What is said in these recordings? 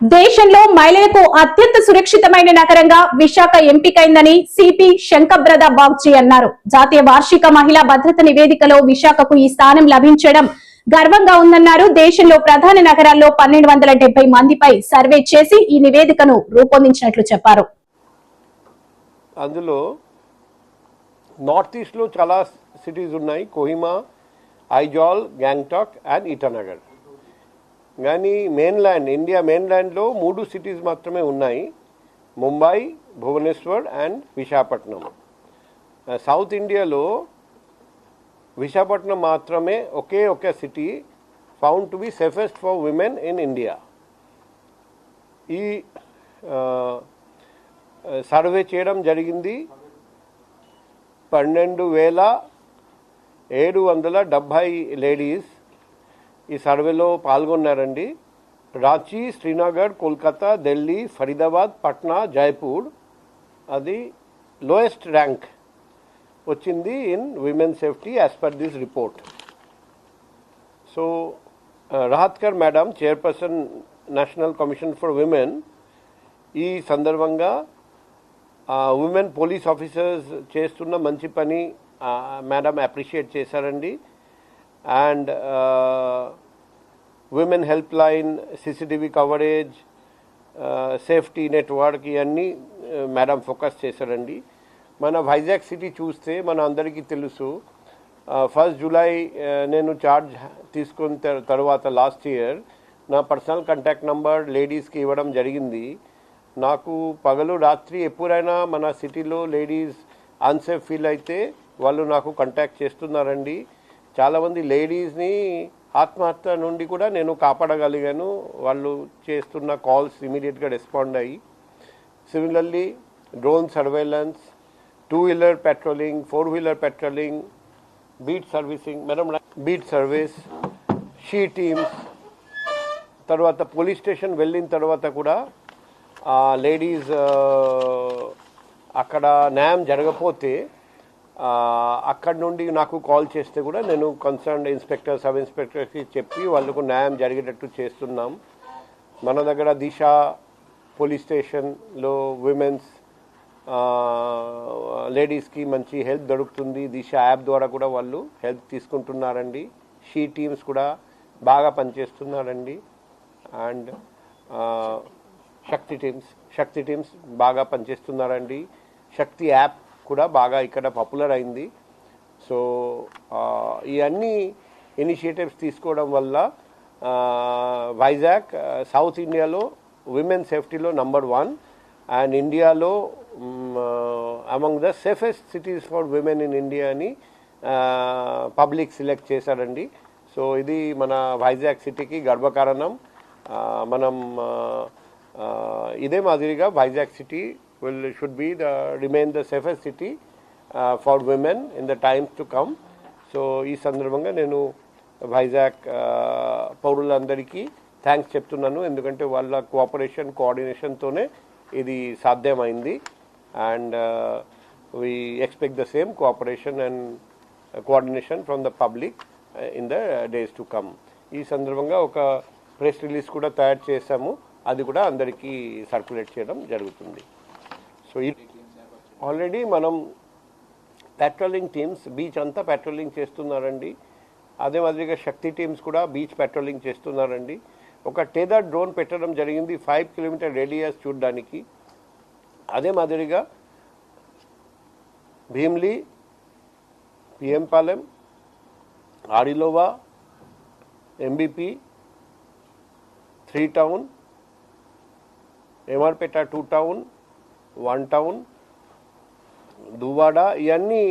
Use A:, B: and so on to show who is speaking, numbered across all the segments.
A: దేశంలో మహిళలకు అత్యంత సురక్షితమైన నగరంగా విశాఖ ఎంపికైందని సిపి శంకబ్రద బాగ్చి అన్నారు. జాతీయ వార్షిక మహిళా భద్రత నివేదికలో విశాఖకు ఈ స్థానం లభించడం గర్వంగా ఉందన్నారు. దేశంలో ప్రధాన నగరాల్లో పన్నెండు వందల మందిపై సర్వే చేసి ఈ నివేదికను రూపొందించినట్లు చెప్పారు.
B: అందులో నార్త్ ఈస్ట్లో చాలా సిటీస్ ఉన్నాయి. కోహిమా ఐజాల్ గ్యాంగ్టాక్ అండ్ ఇటానగర్ కానీ మెయిన్ల్యాండ్ ఇండియా మెయిన్ల్యాండ్లో మూడు సిటీస్ మాత్రమే ఉన్నాయి. ముంబై భువనేశ్వర్ అండ్ విశాఖపట్నం సౌత్ ఇండియాలో విశాఖపట్నం మాత్రమే ఒకే ఒక city found to be safest for women in India ఈ uh, uh, సర్వే చేయడం జరిగింది. పన్నెండు వేల ఏడు వందల డెబ్భై లేడీస్ ఈ సర్వేలో పాల్గొన్నారండి. రాంచీ శ్రీనగర్ కోల్కతా ఢిల్లీ ఫరీదాబాద్ పట్నా జైపూర్. అది లోయెస్ట్ ర్యాంక్ వచ్చింది in women safety as per this report. So Rahatkar madam chairperson national commission for women ఈ సందర్భంగా ఉమెన్ పోలీస్ ఆఫీసర్స్ చేస్తున్న మంచి పని మేడం అప్రిషియేట్ చేశారండి. And women helpline CCTV coverage safety network ఇవన్నీ మేడం ఫోకస్ చేశారండి. మన వైజాగ్ సిటీ చూస్తే మన అందరికీ తెలుసు ఫస్ట్ జూలై నేను ఛార్జ్ తీసుకున్న తర్వాత లాస్ట్ ఇయర్ నా పర్సనల్ కాంటాక్ట్ నంబర్ లేడీస్కి ఇవ్వడం జరిగింది. నాకు పగలు రాత్రి ఎప్పుడైనా మన సిటీలో లేడీస్ అన్సేఫ్ ఫీల్ అయితే వాళ్ళు నాకు కాంటాక్ట్ చేస్తున్నారండి. చాలామంది లేడీస్ని ఆత్మహత్య నుండి కూడా నేను కాపాడగలిగాను. వాళ్ళు చేస్తున్న కాల్స్ ఇమీడియట్గా రెస్పాండ్ అయ్యి similarly drone surveillance two wheeler patrolling four wheeler patrolling beat servicing madam beat service she teams తర్వాత పోలీస్ స్టేషన్ వెళ్ళిన తర్వాత కూడా లేడీస్ అక్కడ న్యాయం జరగపోతే అక్కడ నుండి నాకు కాల్ చేస్తే కూడా నేను కన్సర్న్ ఇన్స్పెక్టర్ సబ్ ఇన్స్పెక్టర్కి చెప్పి వాళ్ళకు న్యాయం జరిగేటట్టు చేస్తున్నాం. మన దగ్గర దిశ పోలీస్ స్టేషన్లో విమెన్స్ లేడీస్కి మంచి హెల్ప్ దొరుకుతుంది. దిశ యాప్ ద్వారా కూడా వాళ్ళు హెల్ప్ తీసుకుంటున్నారండి. షీ టీమ్స్ కూడా బాగా పనిచేస్తున్నారండి. And Shakti teams Shakti teams బాగా పనిచేస్తున్నారండి. శక్తి యాప్ కూడా బాగా ఇక్కడ పాపులర్ అయింది. సో ఇవన్నీ ఇనిషియేటివ్స్ తీసుకోవడం వల్ల వైజాగ్ సౌత్ ఇండియాలో విమెన్ సేఫ్టీలో నంబర్ వన్ అండ్ ఇండియాలో among the safest cities for women in India అని పబ్లిక్ సెలెక్ట్ చేశారండి. సో ఇది మన వైజాగ్ సిటీకి గర్వకారణం. మనం ఇదే మాదిరిగా Vizag city will should be the remain the safest city for women in the times to come so ఈ సందర్భంగా నేను వైజాగ్ uh, పౌరులందరికీ థ్యాంక్స్ చెప్తున్నాను. ఎందుకంటే వాళ్ళ కోఆపరేషన్ కోఆర్డినేషన్తోనే ఇది సాధ్యమైంది. And we expect the same cooperation and coordination from the public in the days to come ఈ సందర్భంగా ఒక ప్రెస్ రిలీజ్ కూడా తయారు చేశాము. అది కూడా అందరికీ సర్క్యులేట్ చేయడం జరుగుతుంది. సో ఆల్రెడీ మనం పెట్రోలింగ్ టీమ్స్ బీచ్ అంతా పెట్రోలింగ్ చేస్తున్నారండి. అదే మాదిరిగా శక్తి టీమ్స్ కూడా బీచ్ పెట్రోలింగ్ చేస్తున్నారండి. ఒక టేదర్ డ్రోన్ పెట్టడం జరిగింది ఫైవ్ కిలోమీటర్ రేడియస్ చూడడానికి. అదే మాదిరిగా Bheemili PM Palem Arilova MVP three town ఎమర్పేట two town one town Duvvada ఇవన్నీ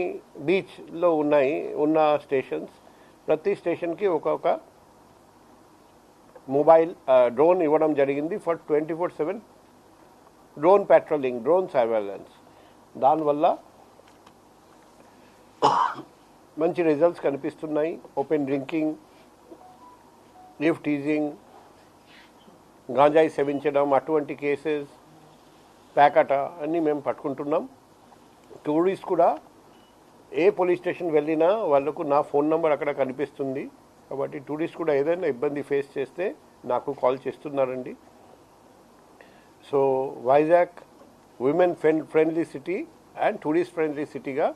B: బీచ్లో ఉన్నాయి ఉన్న స్టేషన్స్. ప్రతి స్టేషన్కి ఒక్కొక్క మొబైల్ డ్రోన్ ఇవ్వడం జరిగింది for twenty four seven. Drone patrolling drone surveillance దానివల్ల మంచి రిజల్ట్స్ కనిపిస్తున్నాయి. ఓపెన్ డ్రింకింగ్ లిఫ్ట్ టీజింగ్ గాంజాయి సేవించడం అటువంటి కేసెస్ ప్యాకట అన్నీ మేము పట్టుకుంటున్నాం. టూరిస్ట్ కూడా ఏ పోలీస్ స్టేషన్ వెళ్ళినా వాళ్ళకు నా ఫోన్ నెంబర్ అక్కడ కనిపిస్తుంది. కాబట్టి టూరిస్ట్ కూడా ఏదైనా ఇబ్బంది ఫేస్ చేస్తే నాకు కాల్ చేస్తున్నారండి. So Vizag women friend friendly city and tourist friendly సిటీగా